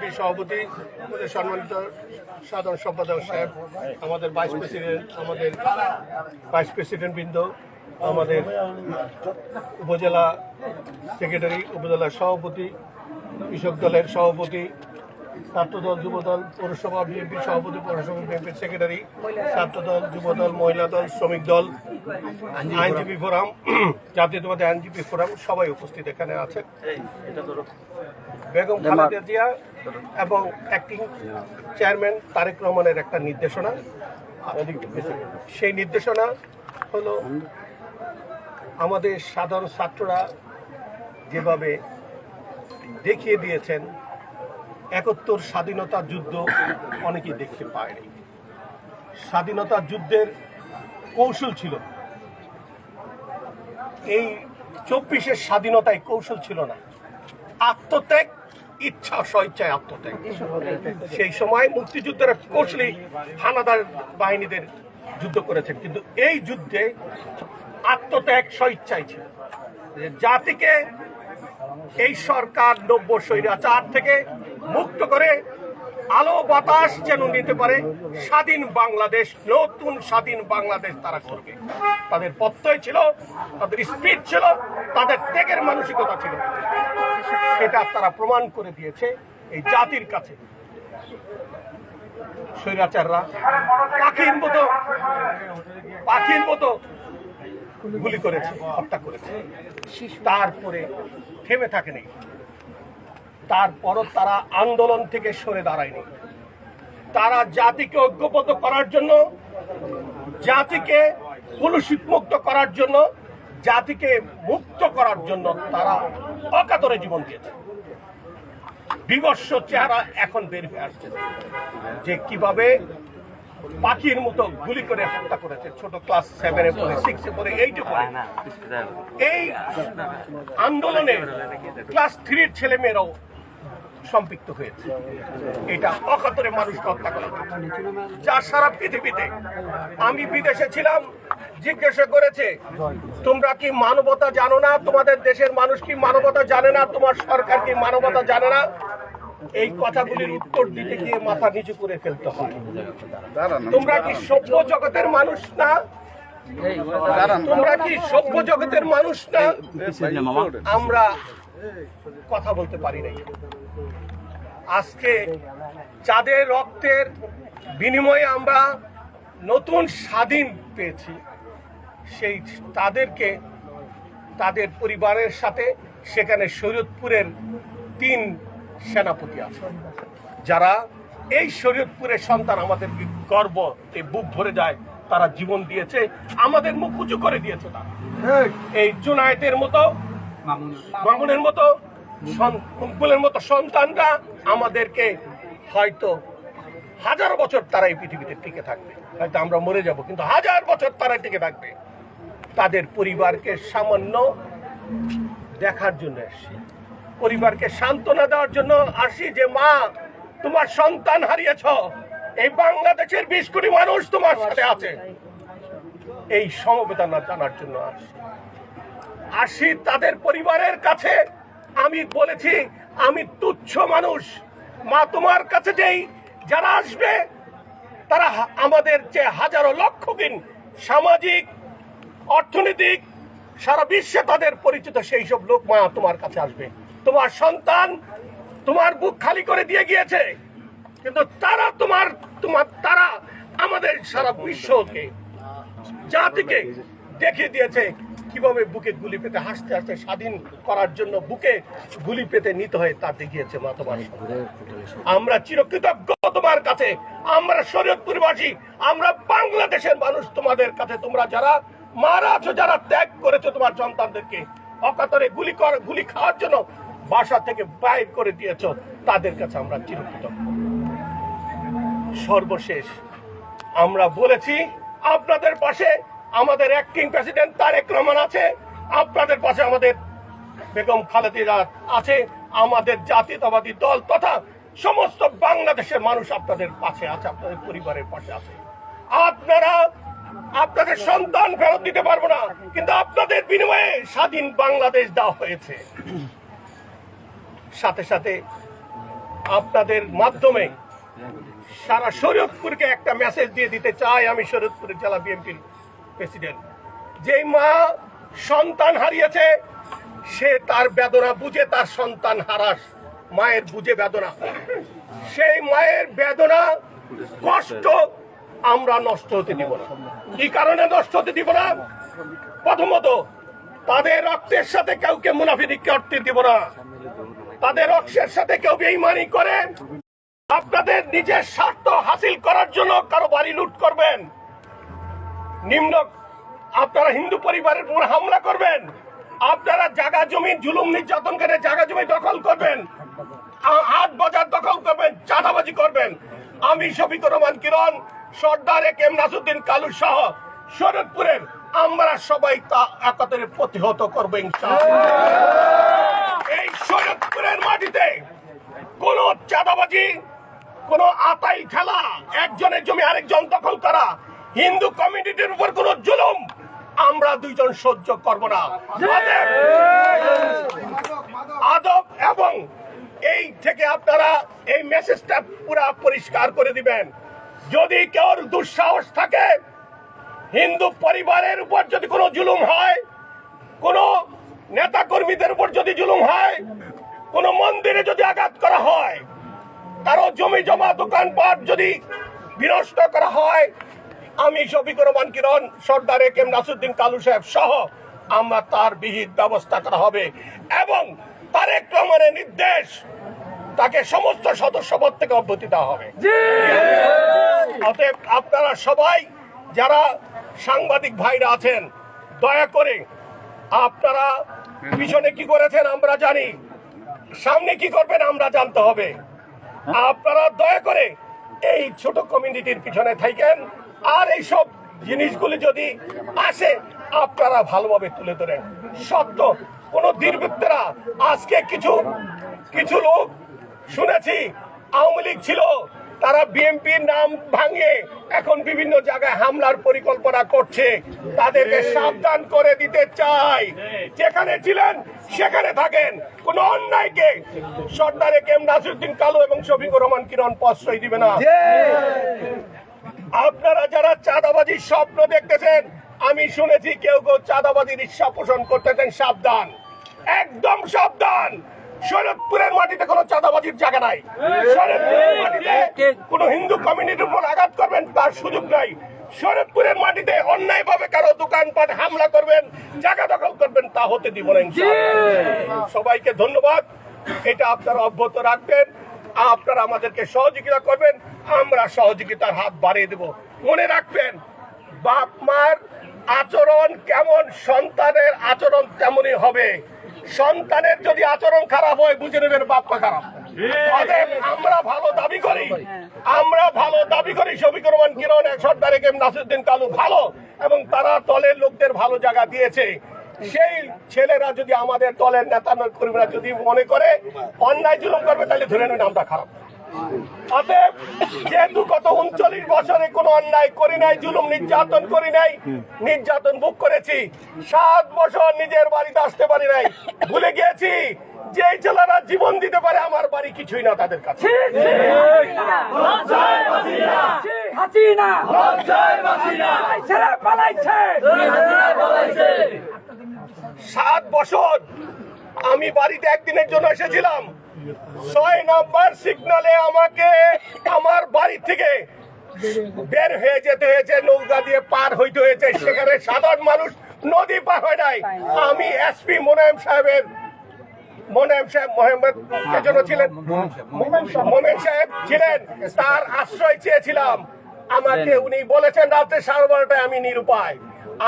BNP সভাপতি আমাদের সম্মানিত সাধারণ সম্পাদক সাহেব, আমাদের ভাইস প্রেসিডেন্ট আমাদের ভাইস প্রেসিডেন্ট বৃন্দ, আমাদের উপজেলা সেক্রেটারি উপজেলা সভাপতি, কৃষক দলের সভাপতি ছাত্রদল, যুবদল, পৌরসভা, বিএনপি, সভাপতি, পৌরসভা বিএনপির সেক্রেটারি, ছাত্রদল, যুবদল মহিলা দল শ্রমিক দল, আইনজীবী ফোরাম, জাতীয়তাবাদী আইনজীবী ফোরাম, সবাই উপস্থিত এখানে আছেন বেগম খালেদা জিয়া এবং অ্যাক্টিং চেয়ারম্যান তারেক রহমানের একটা নির্দেশনা। সেই নির্দেশনা হলো আমাদের সাধারণ ছাত্ররা যেভাবে দেখিয়ে দিয়েছেন একাত্তর স্বাধীনতা যুদ্ধ অনেকেই দেখতে পায়নি। স্বাধীনতা যুদ্ধের কৌশল ছিল। এই চব্বিশের স্বাধীনতায় কৌশল ছিল না। আত্মত্যাগ, ইচ্ছা স্বইচ্ছায় আত্মত্যাগ। সেই সময় মুক্তিযুদ্ধের কৌশলী হানাদার বাহিনীদের যুদ্ধ করেছেন। কিন্তু এই যুদ্ধে আত্মত্যাগ স্বইচ্ছাই ছিল। জাতিকে এই সরকার, নব্য, স্বৈরাচার থেকে মুক্ত করে আলো বাতাস যেন নিতে পারে স্বাধীন বাংলাদেশ, নতুন স্বাধীন বাংলাদেশ তারা করবে। তাদের প্রত্যয় ছিল, তাদের স্পিড ছিল, তাদের ত্যাগের মানসিকতা ছিল। সেটা তারা প্রমাণ করে দিয়েছে এই জাতির কাছে। স্বৈরাচাররা পাখির মতো পাখির মতো গুলি করেছে, হত্যা করেছে। তারপরে থেমে থাকেনি। তারপরও তারা আন্দোলন থেকে সরে দাঁড়ায়নি তারা জাতিকে ঐক্যবদ্ধ করার জন্য জাতিকে কলুষিত মুক্ত করার জন্য জাতিকে মুক্ত করার জন্য তারা অকাতরে জীবন দিয়েছে বিবর্ষ চেহারা এখন বের হয়ে আসছে যে কীভাবে পাখির মতো গুলি করে হত্যা করেছে ছোট ক্লাস সেভেনে পড়ে সিক্সে পড়ে এইটে পড়ে এই আন্দোলনে ক্লাস থ্রির ছেলে মেয়েরাও সম্পৃক্ত হয়েছে। এটা অকাতরে মানুষকে হত্যা করা। যা সারা পৃথিবীতে। আমি বিদেশে ছিলাম, জিজ্ঞাসা করেছে, তোমরা কি মানবতা জানো না? তোমাদের দেশের মানুষ কি মানবতা জানে না? তোমার সরকার কি মানবতা জানে না? এই কথাগুলির উত্তর দিতে গিয়ে মাথা নিচু করে ফেলতে হয়। তোমরা কি সভ্য জগতের মানুষ না? তোমরা কি সভ্য জগতের মানুষ না? আমরা কথা বলতে পারি নাই। আজকে যাদের রক্তের বিনিময়ে আমরা নতুন স্বাধীন পেয়েছি। সেই তাদেরকে তাদের পরিবারের সাথে সেখানে শরীয়তপুরের তিন সেনাপতি আছে। যারা এই শরীয়তপুরের সন্তান আমাদের গর্ব এই বুক ভরে যায় তারা জীবন দিয়েছে আমাদের মুখ উঁচু করে দিয়েছে তারা। এই। জুনায়েতের মতো মামুনের মতো মুকবুলের মতো সন্তানরা আমাদেরকে হয়তো হাজার বছর তারা এই পৃথিবীতে টিকে থাকবে। হয়তো আমরা মরে যাব, কিন্তু হাজার বছর তারা টিকে থাকবে। তাদের পরিবারকে সামান্য দেখার জন্য আসছি পরিবারকে সান্ত্বনা দেওয়ার জন্য আসি যে, মা, তোমার সন্তান হারিয়েছ। এই বাংলাদেশের বিশ কোটি মানুষ তোমার সাথে আছে। এই সমবেদনা জানার জন্য আসি। আসি তাদের পরিবারের কাছে। আমি বলেছি, আমি তুচ্ছ মানুষ। মা, তোমার কাছে যেই যারা আসবে, তারা আমাদের যে হাজারো লক্ষ দিন সামাজিক, অর্থনৈতিক, সারা বিশ্বে তাদের পরিচিত সেই সব লোক মা, তোমার কাছে আসবে। তোমার সন্তান তোমার বুক খালি করে দিয়ে গিয়েছে, কিন্তু তারা তোমার তোমার, তারা আমাদের সারা বিশ্বকে, জাতিকে দেখিয়ে দিয়েছে কীভাবে বুকে গুলি পেতে, হাসতে হাসতে স্বাধীন করার জন্য বুকে গুলি পেতে নিতে হয় তা দেখিয়েছে মা আমরা চিরকৃতজ্ঞ তোমার কাছে। আমরা শরীয়তপুরবাসী, আমরা বাংলাদেশের মানুষ তোমাদের কাছে। তোমরা যারা মারা আছো, যারা ত্যাগ করেছ তোমার সন্তানদেরকে, অকাতরে গুলি কর, গুলি খাওয়ার জন্য বাসা থেকে বাইর করে দিয়েছ, তাদের কাছে আমরা চিরকৃতজ্ঞ। সর্বশেষ আমরা বলেছি, আপনাদের পাশে আমাদের অ্যাক্টিং প্রেসিডেন্ট তারেক রহমান আছে, আপনাদের পাশে আমাদের বেগম খালেদা আছে, আমাদের জাতীয়তাবাদী দল তথা সমস্ত বাংলাদেশের মানুষ আপনাদের পাশে আছে, আপনাদের পরিবারের পাশে আছে। আপনারা আপনাদের সন্তান ফেরত দিতে পারব না, কিন্তু আপনাদের বিনিময়ে স্বাধীন বাংলাদেশ দেওয়া হয়েছে। সাথে সাথে আপনাদের মাধ্যমে সারা শরীয়তপুরকে একটা মেসেজ দিয়ে দিতে চাই আমি শরীয়তপুরের জেলা বিএনপির প্রেসিডেন্ট। যেই মা সন্তান হারিয়েছে, সে তার বেদনা বুঝে তার সন্তান হারাস। মায়ের বুঝে বেদনা। সেই মায়ের বেদনা, কষ্ট আমরা নষ্ট হতে দিব না। কি কারণে নষ্ট হতে দিব না? প্রথমত, তাদের রক্তের সাথে কাউকে মুনাফিদি করতে দিব না। তাদের রক্তের সাথে কেউ বেইমানি করে। আপনাদের নিজের স্বার্থ হাসিল করার জন্য কারও বাড়ি লুট করবেন। নিম্ন আপনারা হিন্দু পরিবারের উপর হামলা করবেন। আপনারা জায়গা জমি, জুলুম, নির্যাতন করে জায়গা জমি দখল করবেন। হাট বাজার দখল করবেন, চাঁদাবাজি করবেন। আমি শফিকুর রহমান কিরণ, সর্দার এ কেম নাসুদ্দিন কালু সহ শরৎপুরের। আমরা সবাই তা একাত্তরে প্রতিহত করব এই শরৎপুরের মাটিতে কোন চাঁদাবাজি, কোন আতাই খেলা, একজনের জমি আরেকজন দখল করা হিন্দু কমিউনিটির উপর কোন জুলুম আমরা দুইজন সহ্য করব না। আদব এবং এই থেকে আপনারা এই মেসেজটা পুরা পরিষ্কার করে দিবেন। যদি কেউ দুঃসাহস থাকে হিন্দু পরিবারের উপর যদি কোনো জুলুম হয় কোন নেতা কর্মীদের উপর যদি জুলুম হয় কোন মন্দিরে যদি আঘাত করা হয় কারও জমি জমা দোকানপাট যদি বিনষ্ট করা হয় আমি শফিকুর রহমান কিরণ সর্দার এ কেম নাসুদ্দিন কালু সাহেব সহ আমরা তার বিহিত ব্যবস্থা করা হবে এবং তারেক রহমানের নির্দেশ তাকে সমস্ত সদস্যপদ থেকে অব্যাহতি দেওয়া হবে। অতএব আপনারা সবাই যারা সাংবাদিক ভাইরা আছেন দয়া করে আপনারা পিছনে কি করেছেন আমরা জানি সামনে কি করবেন আমরা জানতে হবে। আপনারা দয়া করে এই ছোট কমিউনিটির পিছনে থাকেন আর এইসব জিনিসগুলি যদি আসে, আপনারা ভালোভাবে তুলে ধরেন। সত্য, কোন দুর্বৃত্তরা, আজকে কিছু কিছু লোক শুনেছি, আওয়ামী লীগ ছিল তারা বিএনপির নাম ভাঙে। এখন বিভিন্ন জায়গায় হামলার পরিকল্পনা করছে। তাদেরকে সাবধান করে দিতে চাই। যেখানে ছিলেন সেখানে থাকেন। কোন অন্যায়কে সর্দারে কেম নাসিরুদ্দিন কালু এবং শফিকুর রহমান কিরণ প্রশ্রয় দিবে না। আপনারা যারা চাঁদাবাজির স্বপ্ন দেখতেছেন আমি শুনেছি কেউ কেউ চাঁদাবাজির ইচ্ছা পোষণ করতেছেন সাবধান। একদম সাবধান। শরৎপুরের মাটিতে কোনো চাঁদাবাজির জায়গা নাই। শরৎপুরের মাটিতে কোনো হিন্দু কমিউনিটির উপর আঘাত করবেন তার সুযোগ নাই। শরৎপুরের মাটিতে কারও দোকানপাট হামলা করবেন জায়গা দখল করবেন তা হতে দিব না সবাইকে ধন্যবাদ। এটা আপনারা অব্যাহত রাখবেন আপনারা আমাদেরকে সহযোগিতা করবেন আমরা সহযোগিতার হাত বাড়িয়ে দেব। মনে রাখবেন বাপ মার আচরণ কেমন, সন্তানের আচরণ তেমনই হবে। সন্তানের যদি আচরণ খারাপ হয়, বুঝে নেবেন বাপ খারাপ। আমরা ভালো দাবি করি। আমরা ভালো দাবি করি সর্দারে নাসিরুদ্দিন কালু ভালো এবং তারা দলের লোকদের ভালো জায়গা দিয়েছে। সেই ছেলেরা যদি আমাদের দলের নেতা কর্মীরা যদি মনে করে অন্যায় জুলুম করবে, তাহলে ধরে নেবেন আমরা খারাপ। অতএব যেহেতু গত উনচল্লিশ বছরে কোনো অন্যায় করি নাই জুলুম নির্যাতন করি নাই নির্যাতন ভোগ করেছি সাত বছর নিজের বাড়িতে আসতে পারি নাই ভুলে গিয়েছি যে ছেলেরা জীবন দিতে পারে আমার বাড়ি কিছুই না তাদের কাছে সাত বছর আমি বাড়িতে একদিনের জন্য এসেছিলাম ছয় নম্বর সিগনালে আমাকে আমার বাড়ি থেকে বের হয়ে যেতে হয়েছে, নৌকা দিয়ে পার হইতে হয়েছে। সেখানে সাধারণ মানুষ নদী পার হয় নাই। আমি এসপি মোনায়েম সাহেবের সাহেব মোহাম্মদ ছিলেন? মোমেন সাহেব ছিলেন, তার আশ্রয় চেয়েছিলাম। আমাকে উনি বলেছেন রাত্রে সাড়ে বারোটায় আমি নিরুপায়।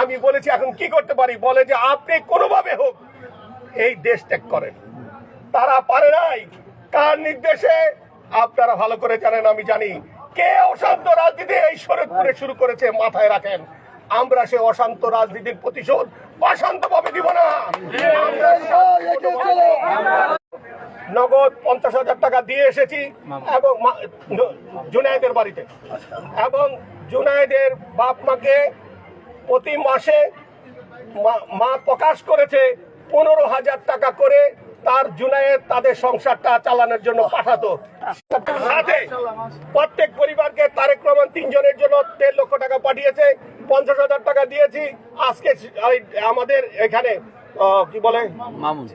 আমি বলেছি, এখন কি করতে পারি? বলে যে, আপনি কোনোভাবে হোক, এই দেশ ত্যাগ করেন। তারা পারে নাই। কার নির্দেশে? আপনারা ভালো করে জানেন, আমি জানি। কে অশান্ত রাজনীতি এই শরৎপুরে শুরু করেছে মাথায় রাখেন। আমরা সে অশান্ত রাজনীতির প্রতিশোধ অশান্ত ভাবে দিব না। নগদ পঞ্চাশ হাজার টাকা দিয়ে এসেছি এবং জুনায়েদের বাড়িতে। এবং জুনায়েদের বাপ মাকে প্রতি মাসে মা প্রকাশ করেছে পনেরো হাজার টাকা করে তার জুনায়েদ তাদের সংসারটা চালানোর জন্য পাঠাতো। সাথে প্রত্যেক পরিবারকে তারেক রহমান তিনজনের জন্য দেড় লক্ষ টাকা পাঠিয়েছে পঞ্চাশ হাজার টাকা দিয়েছি। আজকে আমাদের এখানে কি বলে?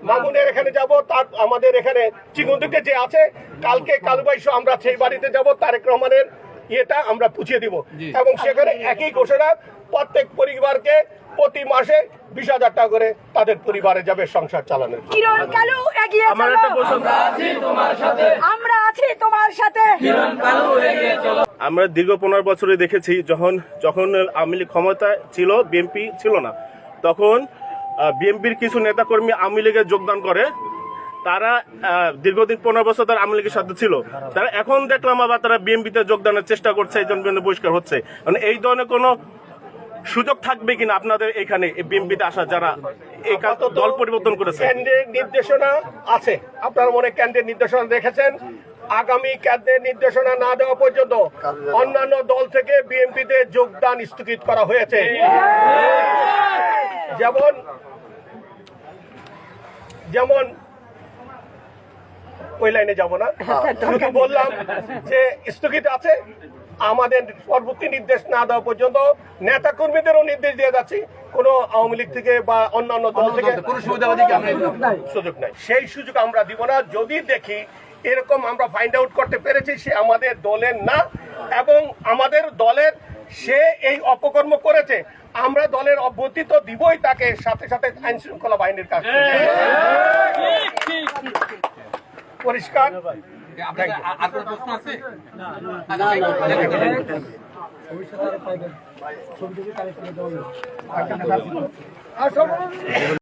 মামুনের এখানে যাব তার আমাদের এখানে চিগুন্দিতে যে আছে কালকে কালুবাইশ আমরা সেই বাড়িতে যাব তারেক রহমানের ইয়েটা আমরা পুছিয়ে দিব। এবং সেখানে একই ঘোষণা প্রত্যেক পরিবারকে প্রতি মাসে বিশ হাজার টাকা করে তাদের পরিবারে যাবে সংসার চালানোর। কিরণ কালু এগিয়ে আমার আছি তোমার সাথে। আমরা দীর্ঘ পনেরো বছরে দেখেছি যখন যখন আওয়ামী লীগ ক্ষমতায় ছিল বিএনপি ছিল না তখন বিএনপির কিছু নেতাকর্মী আওয়ামী লীগে যোগদান করে। তারা দীর্ঘদিন পনেরো বছর তারা আওয়ামী লীগের সাথে ছিল। তারা এখন দেখলাম আবার তারা বিএনপিতে যোগদানের চেষ্টা করছে এই জন্য বহিষ্কার হচ্ছে। মানে এই ধরনের কোনো সুযোগ থাকবে কিনা আপনাদের এখানে বিএনপিতে আসা যারা দল পরিবর্তন করেছে? কেন্দ্রের নির্দেশনা আছে। আপনারা মনে হয় কেন্দ্রের নির্দেশনা দেখেছেন আগামী কেন্দ্রের নির্দেশনা না দেওয়া পর্যন্ত অন্যান্য দল থেকে বিএনপিতে যোগদান স্থগিত করা হয়েছে। যেমন যেমন ওই লাইনে যাব না। বললাম যে স্থগিত আছে। আমাদের পরবর্তী নির্দেশ না দেওয়া পর্যন্ত নেতা কর্মীদেরও নির্দেশ দিয়ে যাচ্ছি। কোন আওয়ামী লীগ থেকে বা অন্যান্য দল থেকে সুযোগ নাই। সেই সুযোগ আমরা দিব না। যদি দেখি এরকম আমরা ফাইন্ড আউট করতে পেরেছি সে আমাদের দলের না এবং আমাদের দলের সে এই অপকর্ম করেছে আমরা দলের অভ্যর্থী তো দিবই তাকে সাথে সাথে আইন শৃঙ্খলা বাহিনীর কাছে পরিষ্কার? Thank you.